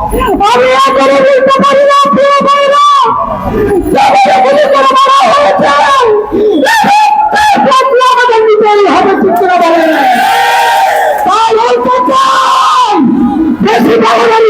আমি এখনও বুঝতে পারি না, প্রিয় ভাইরা। যেভাবে গুলি করে মারা হয়েছে আমাদের নিতেই হবে চিত্র বলে তাই অল্প বেশি বাড়াবাড়ি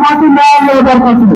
আমার কথা এখানেই শেষ